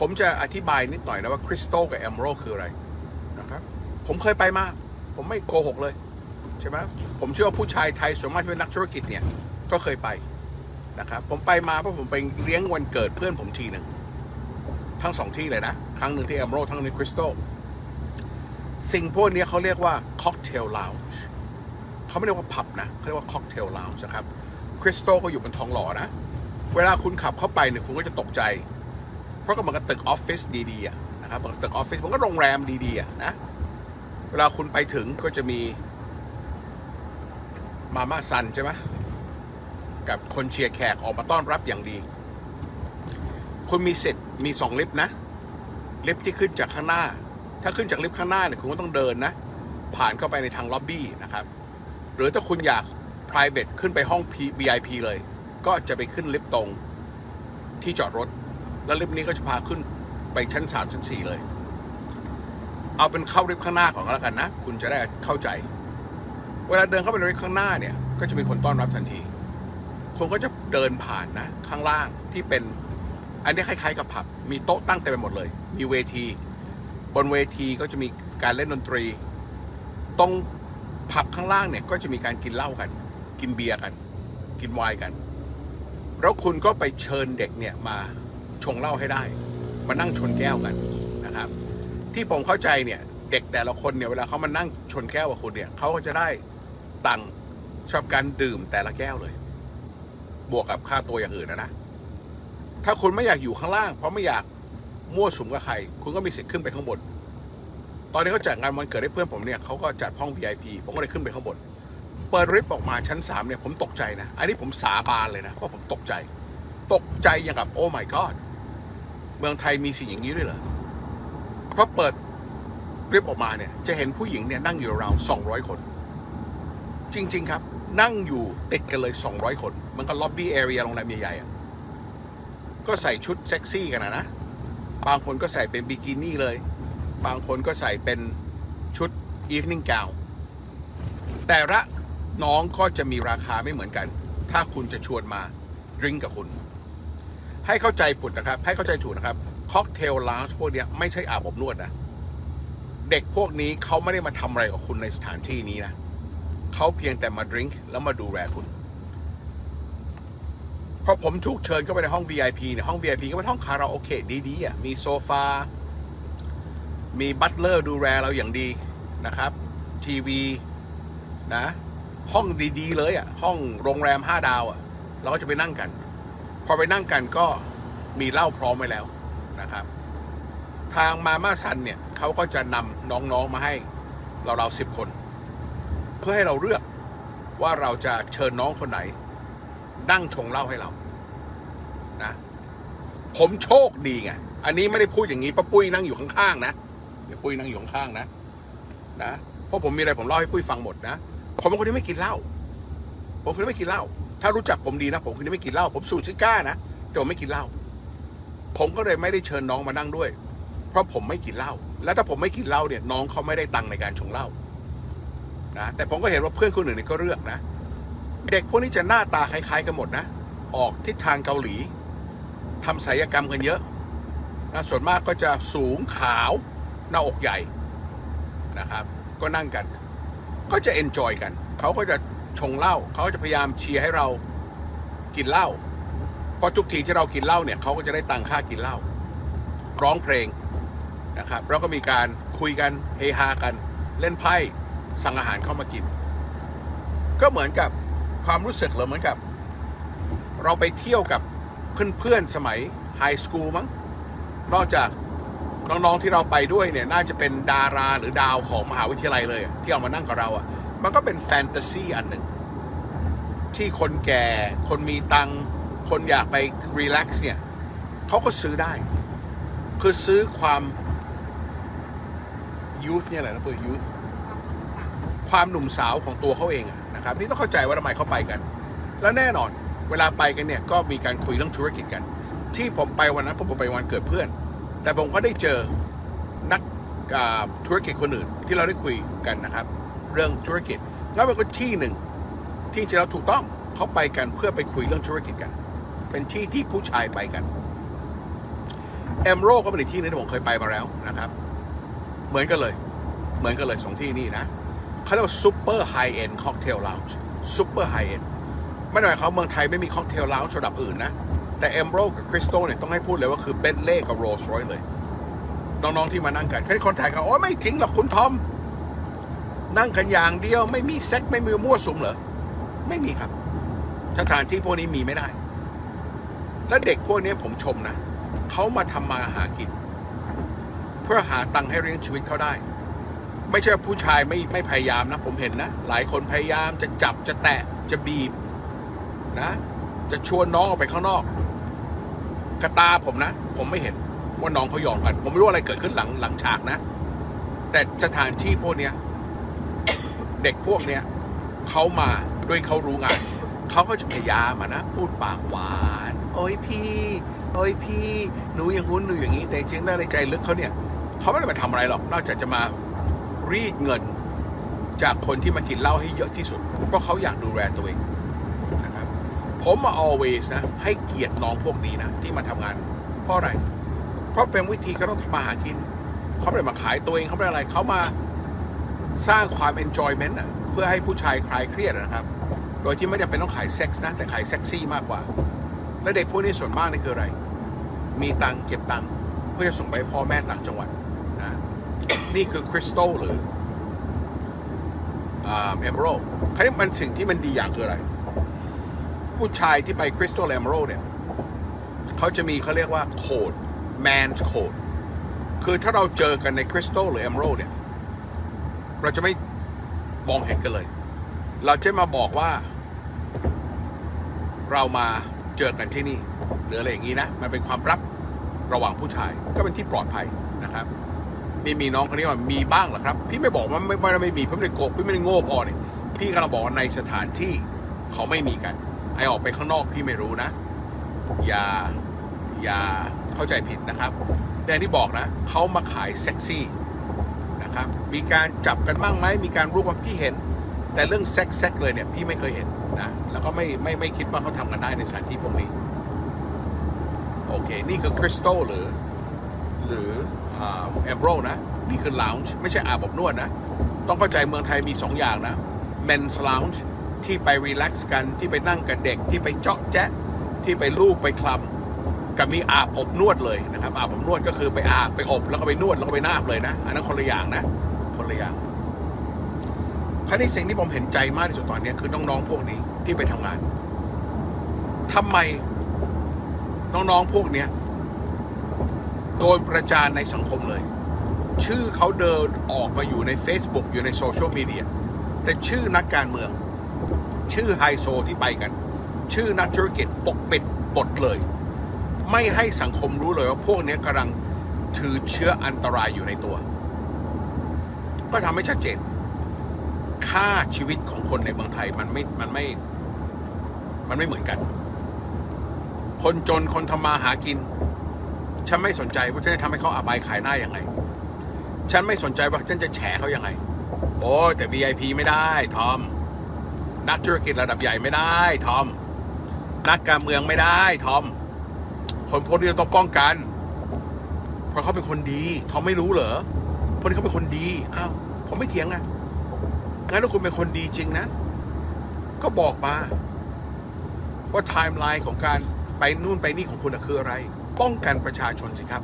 ผมจะอธิบายนิดหน่อยนะว่าคริสตัลกับเอมโรคืออะไรนะครับ ผมเคยไปมา ผมไม่โกหกเลย ใช่ไหมผมเชื่อว่าผู้ชายไทยส่วนมากที่เป็นนักธุรกิจเนี่ย ก็เคยไปนะครับ ผมไปมาเพราะผมไปเลี้ยงวันเกิดเพื่อนผมทีหนึ่ง ทั้งสองที่เลยนะ ครั้งหนึ่งที่เอมโรทั้งในคริสตัลสิ่งพวกนี้เขาเรียกว่าค็อกเทลลาวจ์เขาไม่เรียกว่าผับนะเขาเรียกว่าค็อกเทลลาวจ์นะครับคริสตัลก็อยู่บนทองหล่อนะ เวลาคุณขับเข้าไปเนี่ยคุณก็จะตกใจ เพราะก็เหมือนกับตึกออฟฟิศดีๆนะครับเหมือนตึกออฟฟิศมันก็โรงแรมดีๆนะเวลาคุณไปถึงก็จะมีมาม่าซันใช่ไหมกับคนเชียร์แขกออกมาต้อนรับอย่างดี คุณมีสิทธิ์มีสองลิฟต์นะ ลิฟต์ที่ขึ้นจากข้างหน้า ถ้าขึ้นจากลิฟต์ข้างหน้าเนี่ยคุณก็ต้องเดินนะ ผ่านเข้าไปในทางล็อบบี้นะครับ หรือถ้าคุณอยาก private ขึ้นไปห้อง VIP เลย ก็จะไปขึ้นลิฟต์ตรงที่จอดรถ แล้วลิฟต์นี้ก็จะพาขึ้นไปชั้น3ชั้น4เลย เอาเป็นเข้าลิฟต์ข้างหน้าก่อนก็แล้วกันนะ คุณจะได้เข้าใจ เวลาเดินเข้าไปในลิฟต์ข้างหน้าเนี่ย ก็จะมีคนต้อนรับทันที คนก็จะเดินผ่านนะ ข้างล่างที่เป็น อันนี้คล้ายๆกับผับ มีโต๊ะตั้งเต็มไปหมดเลย มีเวที บนเวทีก็จะมีการเล่นดนตรี ตรงผับข้างล่างเนี่ยก็จะมีการกินเหล้ากัน กินเบียร์กัน กินไวน์กัน แล้วคุณก็ไปเชิญเด็กเนี่ยมา ชงเหล้าให้ได้ มานั่งชนแก้วกันนะครับ ที่ผมเข้าใจเนี่ยเด็กแต่ละคนเนี่ยเวลาเขามานั่งชนแก้วกับคุณเนี่ยเขาก็จะได้ตังค์ชอบการดื่มแต่ละแก้วเลย บวกกับค่าตัวอย่างอื่นนะนะถ้าคุณไม่อยากอยู่ข้างล่าง เพราะไม่อยากมั่วสุมกับใคร คุณก็มีสิทธิ์ขึ้นไปข้างบน ตอนนี้เขาจัดงานวันเกิดให้เพื่อนผมเนี่ยเขาก็จัดห้อง VIP ผมก็เลยขึ้นไปข้างบนเปิดริฟต์ออกมาชั้น3เนี่ยผมตกใจนะ อันนี้ผมสาบานเลยนะว่าผมตกใจ ตกใจอย่างกับโอ้ my god เมืองไทยมีสิ่งอย่างนี้ด้วยเหรอเพราะเปิดริฟต์ออกมาเนี่ย จะเห็นผู้หญิงเนี่ยนั่งอยู่ราว200คน จริง ๆ ครับ นั่งอยู่ติดกันเลย 200 คน มันก็ล็อบบี้แอเรียโรงแรมใหญ่ๆอะก็ใส่ชุดเซ็กซี่กันนะนะ บางคนก็ใส่เป็นบิกินี่เลย บางคนก็ใส่เป็นชุด evening gown แต่ละน้องก็จะมีราคาไม่เหมือนกัน ถ้าคุณจะชวนมาดริงกับคุณ ให้เข้าใจปุดนะครับ ให้เข้าใจถูกนะครับค็อกเทลล u ว g e พวกเนี้ยไม่ใช่อาบอบนวดนะ เด็กพวกนี้เขาไม่ได้มาทำอะไรกับคุณในสถานที่นี้นะเขาเพียงแต่มาดริงแล้วมาดูแลคุณพอผมถูกเชิญเข้าไปในห้อง VIP เนี่ยห้อง VIP ก็เป็นห้องคาราโอเกะดีๆอะมีโซฟา มีบัตเลอร์ดูแลเราอย่างดีนะครับ ทีวีนะ ห้องดีๆเลยอะห้องโรงแรม 5 ดาวอะเราก็จะไปนั่งกัน พอไปนั่งกันก็มีเหล้าพร้อมไว้แล้วนะครับ ทางมาม่าซันเนี่ยเขาก็จะนำน้องๆมาให้เราเราสิบคน เพื่อให้เราเลือกว่าเราจะเชิญน้องคนไหน นั่งชงเหล้าให้เรานะผมโชคดีไงอันนี้ไม่ได้พูดอย่างนี้ป้าปุ้ยนั่งอยู่ข้างๆนะเดี๋ยวปุ้ยนั่งอยู่ข้างๆนะนะเพราะผมมีอะไรผมเล่าให้ปุ้ยฟังหมดนะผมเป็นคนที่ไม่กินเหล้าผมเป็นคือไม่กินเหล้า ถ้ารู้จักผมดีนะ ผมคือไม่กินเหล้าผมสูตรซิก้านะแต่ผมไม่กินเหล้าผมก็เลยไม่ได้เชิญน้องมานั่งด้วย เพราะผมไม่กินเหล้าแล้วถ้าผมไม่กินเหล้าเนี่ยน้องเขาไม่ได้ตังค์ในการชงเหล้านะแต่ผมก็เห็นว่าเพื่อนคนอื่นเนี่ยก็เลือกนะ เด็กพวกนี้จะหน้าตาคล้ายๆกันหมดนะ ออกทิศทางเกาหลีทำศัลยกรรมกันเยอะนะส่วนมากก็จะสูงขาวหน้าอกใหญ่นะครับ ก็นั่งกัน ก็จะเอนจอยกัน เขาก็จะ ชงเหล้าเขาจะพยายามเชียร์ให้เรากินเหล้าเพราะทุกทีที่เรากินเหล้าเนี่ยเขาก็จะได้ตังค่ากินเหล้าร้องเพลงนะครับแล้วก็มีการคุยกันเฮฮากัน เล่นไพ่สั่งอาหารเข้ามากิน ก็เหมือนกับความรู้สึกเลยเหมือนกับ เราไปเที่ยวกับเพื่อนๆสมัยไฮสคูลมั้งนอกจากน้องๆที่เราไปด้วยเนี่ยน่าจะเป็นดาราหรือดาวของมหาวิทยาลัยเลย ที่เอามานั่งกับเราอะ มันก็เป็นแฟนตาซีอันหนึ่ง ที่คนแก่คนมีตังคนอยากไปรีแลกซ์เนี่ยเขาก็ซื้อได้ คือซื้อความยูธเนี่ยแหละนะตัวยูธความหนุ่มสาวของตัวเขาเองนะครับ นี่ต้องเข้าใจว่าทำไมเขาไปกัน แล้วแน่นอนเวลาไปกันเนี่ยก็มีการคุยเรื่องธุรกิจกัน ที่ผมไปวันนั้นผมไปวันเกิดเพื่อน แต่ผมก็ได้เจอนักธุรกิจคนอื่นที่เราได้คุยกันนะครับ เรื่องธุรกิจ แล้วมันก็ที่หนึ่งที่จริงแล้วถูกต้องเขาไปกันเพื่อไปคุยเรื่องธุรกิจกัน เป็นที่ที่ผู้ชายไปกันเอมโรก็เป็นอีกที่นึงที่ผมเคยไปมาแล้วนะครับ เหมือนกันเลย เหมือนกันเลยสองที่นี่นะเขาเรียกว่าซูเปอร์ไฮเอ็นค็อกเทลลาวจ์ซูเปอร์ไฮเอ็นไม่ได้หมายควาเมืองไทยไม่มีค็อกเทลลาวจ์ระดับอื่นนะ แต่เอมโรกับคริสโตเนี่ยต้องให้พูดเลยว่าคือเบนเล่กับโรลส์รอยเลย น้องๆที่มานั่งกันแค่คนถ่ายกันโอ้ไม่จริงหรอกคุณทอม นั่งกันอย่างเดียว ไม่มีเซ็กไม่มีมั่วสุมเหรอ ไม่มีครับ สถานที่พวกนี้มีไม่ได้ และเด็กพวกนี้ผมชมนะเขามาทำมาหากิน เพื่อหาตังค์ให้เลี้ยงชีวิตเขาได้ ไม่ใช่ผู้ชายไม่ไม่พยายามนะ ผมเห็นนะ หลายคนพยายามจะจับจะแตะจะบีบนะ จะชวนน้องออกไปข้างนอกกระตาผมนะ ผมไม่เห็นว่าน้องเขายอมกัน ผมไม่รู้อะไรเกิดขึ้นหลังหลังฉากนะ แต่สถานที่พวกเนี้ย เด็กพวกเนี้ยเขามาด้วยเขารู้งานเขาก็จะพยายามนะ พูดปากหวาน โอ้ยพี่โอ้ยพี่หนูอย่างงู้นหนูอย่างนี้ แต่จริงๆในใจลึกเขาเนี่ยเขาไม่ได้มาทำอะไรหรอก นอกจากจะมารีดเงิน จากคนที่มากินเหล้าให้เยอะที่สุด เพราะเขาอยากดูแลตัวเองนะครับผมมา always นะ ให้เกียรติน้องพวกนี้นะ ที่มาทำงาน เพราะอะไร เพราะเป็นวิธีเขาต้องทำมาหากินเขาไม่ได้มาขายตัวเองเขาไม่ได้อะไรเขามา สร้างความ enjoyment นะเพื่อให้ผู้ชายคลายเครียดนะครับ โดยที่ไม่จำเป็นต้องขายเซ็กส์นะ แต่ขายเซ็กซี่มากกว่า และเด็กพวกนี้ส่วนมากนี่คืออะไร มีตังเก็บตังเพื่อจะส่งไปพ่อแม่ต่างจังหวัดนะนี่คือคริสตัลหรือเอมโรคราวนี้มันสิ่งที่มันดีอย่างคืออะไร ผู้ชายที่ไปคริสตัลเอมโรเนี่ยเขาจะมีเขาเรียกว่าโคด man's code คือถ้าเราเจอกันในคริสตัลหรือเอมโรเนี่ย เราจะไม่มองเห็นกันเลย เราจะมาบอกว่า เรามาเจอกันที่นี่หรืออะไรอย่างนี้นะ มันเป็นความลับระหว่างผู้ชาย ก็เป็นที่ปลอดภัยนะครับ นี่มีน้องคนนี้ว่ามีบ้างเหรอครับ พี่ไม่บอกว่าไม่ไม่ไม่มีพี่ไม่ได้โกกพี่ไม่ได้โง่พอเนี่ยพี่กำลังบอกว่าในสถานที่เขาไม่มีกัน ไอออกไปข้างนอกพี่ไม่รู้นะ อย่าอย่าเข้าใจผิดนะครับแต่ที่บอกนะเขามาขายเซ็กซี่ นะครับ มีการจับกันบ้างไหมมีการรู้ว่าพี่เห็น แต่เรื่องเซ็กเซ็กเลยเนี่ยพี่ไม่เคยเห็นนะแล้วก็ไม่ไม่ไม่คิดว่าเขาทำกันได้ในสถานที่พวกนี้ โอเค นี่คือคริสตัลหรือ หรือเอมโรนะ นี่คือ lounge ไม่ใช่อาบอบนวดนะ ต้องเข้าใจเมืองไทยมี 2 อย่างนะ men's lounge ที่ไปรีแลกซ์กันที่ไปนั่งกับเด็กที่ไปเจาะแจ๊ะที่ไปลูบไปคลำ กับมีอาบอบนวดเลยนะครับ อาบอบนวดก็คือไปอาบไปอบแล้วก็ไปนวดแล้วก็ไปนาบเลยนะ อันนั้นคนละอย่างนะ คนละอย่างคราวนี้สิ่งที่ผมเห็นใจมากที่สุดตอนนี้คือน้องๆพวกนี้ที่ไปทำงานทำไมน้องๆพวกเนี้ยโดนประจานในสังคมเลย ชื่อเขาเดินออกมาอยู่ใน Facebook อยู่ในโซเชียลมีเดียแต่ชื่อนักการเมือง ชื่อไฮโซที่ไปกัน ชื่อนักธุรกิจปกปิดบทเลย ไม่ให้สังคมรู้เลยว่าพวกนี้กำลังถือเชื้ออันตรายอยู่ในตัว ก็ทำให้ชัดเจน ค่าชีวิตของคนในเมืองไทยมันไม่ มันไม่ มันไม่เหมือนกัน คนจนคนทำมาหากิน ฉันไม่สนใจว่าฉันจะทำให้เขาอับายขายหน้ายังไง ฉันไม่สนใจว่าฉันจะแฉเขายังไง โอ้แต่ VIP ไม่ได้ทอม นักธุรกิจระดับใหญ่ไม่ได้ทอม นักการเมืองไม่ได้ทอม คนพวกนี้ต้องป้องกัน เพราะเขาเป็นคนดีเขาไม่รู้เหรอพวกนี้เขาเป็นคนดีอ้าวผมไม่เถียงไงงั้นถ้าคุณเป็นคนดีจริงนะ ก็บอกมา ว่าไทม์ไลน์ของการไปนู่นไปนี่ของคุณคืออะไร ป้องกันประชาชนสิครับ